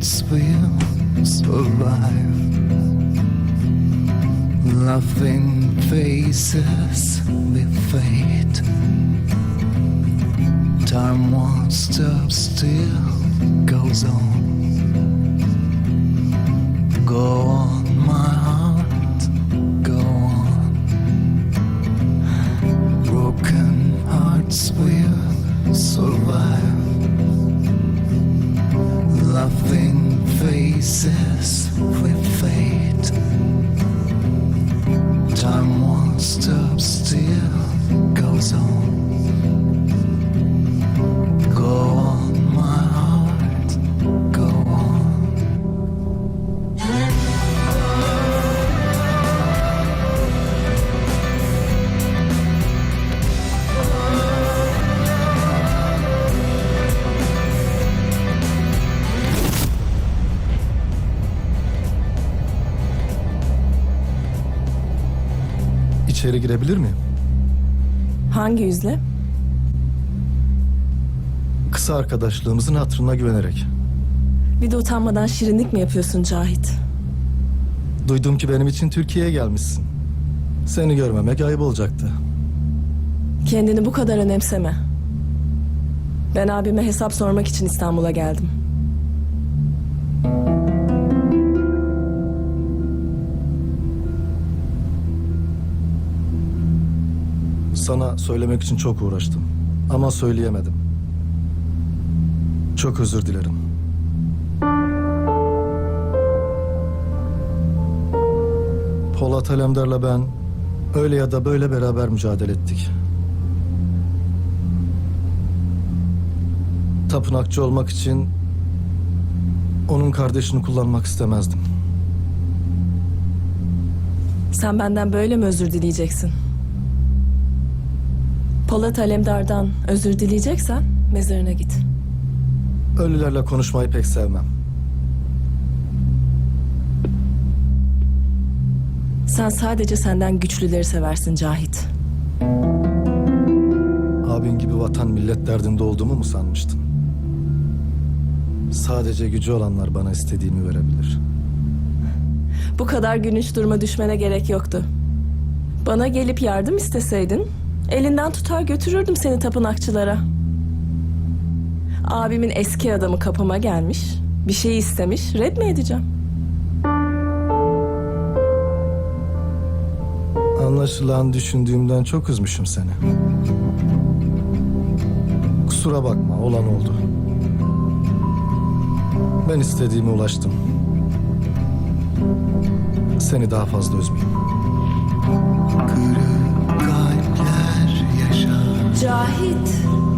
hearts will survive. Loving faces with fate. Time won't stop, still goes on. places. İçeri girebilir miyim? Hangi yüzle? Kısa arkadaşlığımızın hatırına güvenerek. Bir de utanmadan şirinlik mi yapıyorsun Cahit? Duydum ki benim için Türkiye'ye gelmişsin. Seni görmemek ayıp olacaktı. Kendini bu kadar önemseme. Ben abime hesap sormak için İstanbul'a geldim. Sana söylemek için çok uğraştım. Ama söyleyemedim. Çok özür dilerim. Polat Alemdar'la ben öyle ya da böyle beraber mücadele ettik. Tapınakçı olmak için onun kardeşini kullanmak istemezdim. Sen benden böyle mi özür dileyeceksin? Polat Alemdar'dan özür dileyeceksen mezarına git. Ölülerle konuşmayı pek sevmem. Sen sadece senden güçlüleri seversin Cahit. Abin gibi vatan millet derdinde olduğumu mu sanmıştın? Sadece gücü olanlar bana istediğimi verebilir. Bu kadar gülünç duruma düşmene gerek yoktu. Bana gelip yardım isteseydin, elinden tutar götürürdüm seni tapınakçılara. Abimin eski adamı kapıma gelmiş, bir şey istemiş, red mi edeceğim? Anlaşılan düşündüğümden çok üzmüşüm seni. Kusura bakma, olan oldu. Ben istediğime ulaştım. Seni daha fazla üzmeyeyim. Kırık Cahit.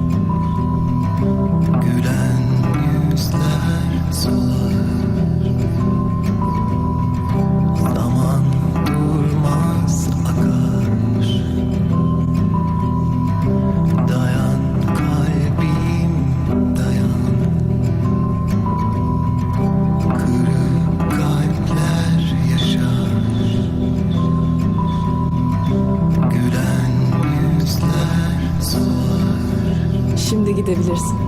Şimdi gidebilirsin.